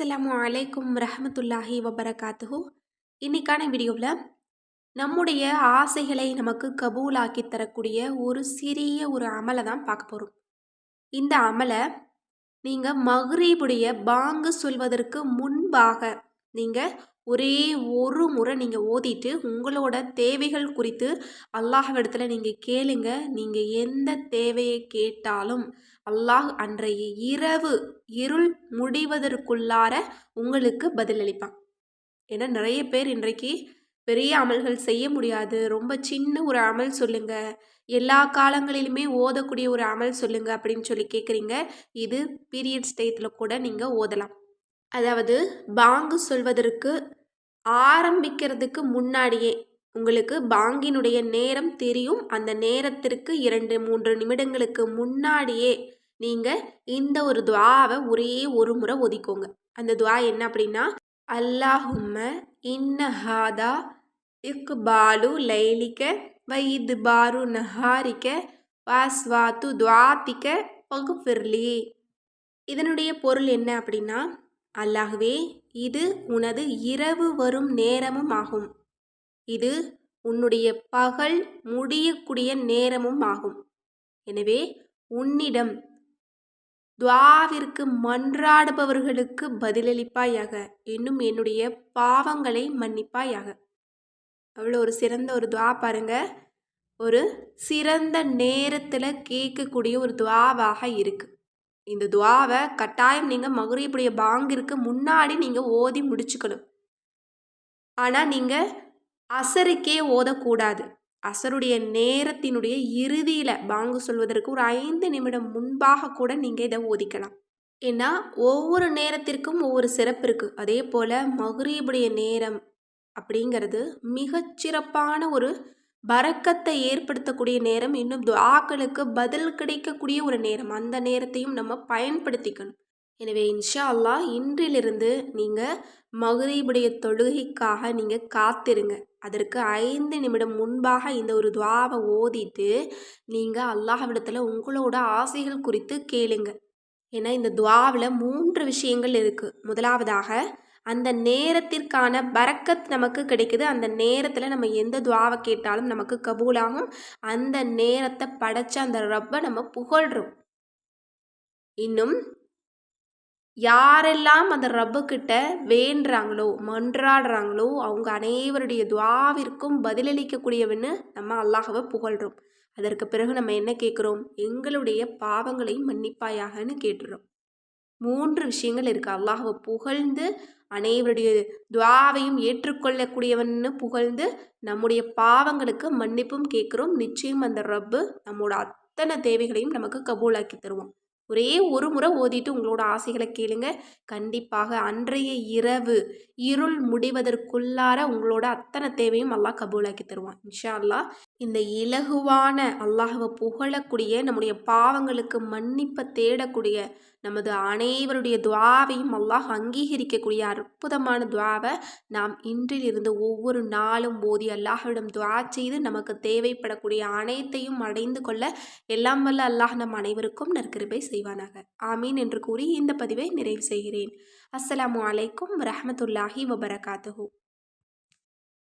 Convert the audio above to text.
அஸ்லாம் அலைக்கும் ரஹமத்துல்லாஹி வபரகாத்துஹு. இன்னைக்கான வீடியோவில் நம்முடைய ஆசைகளை நமக்கு கபூலாக்கி தரக்கூடிய ஒரு சிறிய ஒரு அமலை தான் பார்க்க போகிறோம் இந்த அமலை நீங்கள் மஹ்ரீபுடைய பாங்கு சொல்வதற்கு முன்பாக நீங்கள் ஒரே ஒரு முறை நீங்கள் ஓதிட்டு உங்களோட தேவைகள் குறித்து அல்லாஹ்விடத்தில் நீங்கள் கேளுங்க. நீங்கள் எந்த தேவையை கேட்டாலும் அல்லாஹ் அன்றைய இரவு இருள் முடிவதற்குள்ளார உங்களுக்கு பதிலளிப்பான். ஏன்னா நிறைய பேர் இன்றைக்கு பெரிய அமல்கள் செய்ய முடியாது. ரொம்ப சின்ன ஒரு அமல் சொல்லுங்க. எல்லா காலங்களிலுமே ஓதக்கூடிய ஒரு அமல் சொல்லுங்க அப்படின்னு சொல்லி கேட்குறீங்க இது பீரியட்ஸ் டயத்தில் கூட நீங்கள் ஓதலாம். அதாவது பாங்கு சொல்வதற்கு ஆரம்பிக்கிறதுக்கு முன்னாடியே உங்களுக்கு பாங்கினுடைய நேரம் தெரியும். அந்த நேரத்திற்கு இரண்டு மூன்று நிமிடங்களுக்கு முன்னாடியே நீங்கள் இந்த ஒரு துவாவை ஒரே ஒரு முறை ஒதிக்கோங்க. அந்த துவா என்ன அப்படின்னா அல்லாஹும்ம இன்னஹாதா இக்பாலு லைலிக்க வைது பாரு நஹாரிக்க வாஸ்வாத்து துவாத்திக்க பகுஃபிர்லி இதனுடைய பொருள் என்ன அப்படின்னா அல்லாகவே இது உனது இரவு வரும் நேரமும் ஆகும். இது உன்னுடைய பகல் முடியக்கூடிய நேரமும் ஆகும். எனவே உன்னிடம் துவாவிற்கு மன்றாடுபவர்களுக்கு பதிலளிப்பாயாக. இன்னும் என்னுடைய பாவங்களை மன்னிப்பாயாக. அவ்வளோ ஒரு சிறந்த ஒரு துவா பாருங்க. ஒரு சிறந்த நேரத்தில் கேட்கக்கூடிய ஒரு துவாவாக இருக்குது இந்த துவாவை கட்டாயம் நீங்கள் மகுரியப்புடைய பாங்கிற்கு முன்னாடி நீங்கள் ஓதி முடிச்சுக்கணும். ஆனால் நீங்கள் அசருக்கே ஓதக்கூடாது. அசருடைய நேரத்தினுடைய இறுதியில் பாங்கு சொல்வதற்கு ஒரு ஐந்து நிமிடம் முன்பாக கூட நீங்கள் இதை ஓதிக்கலாம். ஏன்னா ஒவ்வொரு நேரத்திற்கும் ஒவ்வொரு சிறப்பு இருக்குது அதே போல் மகுரீபுடைய நேரம் அப்படிங்கிறது மிகச்சிறப்பான ஒரு பறக்கத்தை ஏற்படுத்தக்கூடிய நேரம் இன்னும் துவாக்களுக்கு பதில் கிடைக்கக்கூடிய ஒரு நேரம். அந்த நேரத்தையும் நம்ம பயன்படுத்திக்கணும். எனவே இன்ஷா அல்லாஹ் இன்றிலிருந்து நீங்கள் மகுரீபுடைய தொழுகைக்காக நீங்கள் காத்திருங்க. அதற்கு ஐந்து நிமிடம் முன்பாக இந்த ஒரு துவாவை ஓதிட்டு நீங்கள் அல்லாஹ்விடத்தில் உங்களோட ஆசைகள் குறித்து கேளுங்க. ஏன்னா இந்த துவாவில் மூன்று விஷயங்கள் இருக்குது முதலாவதாக அந்த நேரத்திற்கான பறக்கத் நமக்கு கிடைக்குது. அந்த நேரத்தில் நம்ம எந்த துவாவை கேட்டாலும் நமக்கு கபூலாகும். அந்த நேரத்தை படைச்ச அந்த ரப்பை நம்ம புகழ்கிறோம் இன்னும் யாரெல்லாம் அந்த ரப்புக்கிட்ட வேண்டுறாங்களோ மன்றாடுறாங்களோ அவங்க அனைவருடைய துவாவிற்கும் பதிலளிக்கக்கூடியவன்னு நம்ம அல்லாஹவை புகழ்கிறோம் அதற்கு பிறகு நம்ம என்ன கேட்குறோம்? எங்களுடைய பாவங்களை மன்னிப்பாயாகன்னு கேட்டுறோம். மூன்று விஷயங்கள் இருக்குது அல்லாஹவை புகழ்ந்து அனைவருடைய துவாவையும் ஏற்றுக்கொள்ளக்கூடியவன்னு புகழ்ந்து நம்முடைய பாவங்களுக்கு மன்னிப்பும் கேட்குறோம். நிச்சயம் அந்த ரப்பு நம்மோட அத்தனை தேவைகளையும் நமக்கு கபூலாக்கி தருவோம் ஒரே ஒரு முறை ஓதிட்டு உங்களோட ஆசைகளை கேளுங்க. கண்டிப்பாக அன்றைய இரவு இருள் முடிவதற்குள்ளார உங்களோட அத்தனை தேவையும் அல்லாஹ் கபூலாக்கி தருவான். இன்ஷா அல்லாஹ் இந்த இலகுவான அல்லாஹவை புகழக்கூடிய நம்முடைய பாவங்களுக்கு மன்னிப்பை தேடக்கூடிய நமது அனைவருடைய துவாவையும் அல்லாஹ் அங்கீகரிக்கக்கூடிய அற்புதமான துவாவை நாம் இன்றிலிருந்து ஒவ்வொரு நாளும் போதி அல்லாஹ்விடம் துவா செய்து நமக்கு தேவைப்படக்கூடிய அனைத்தையும் அடைந்து கொள்ள எல்லாம் வல்ல அல்லாஹ் நம் அனைவருக்கும் நற்கிருபை செய்வானாக. ஆமீன் என்று கூறி இந்த பதிவை நிறைவு செய்கிறேன். அஸ்ஸலாமு அலைக்கும் ரஹமத்துல்லாஹி வபரகாத்துஹூ.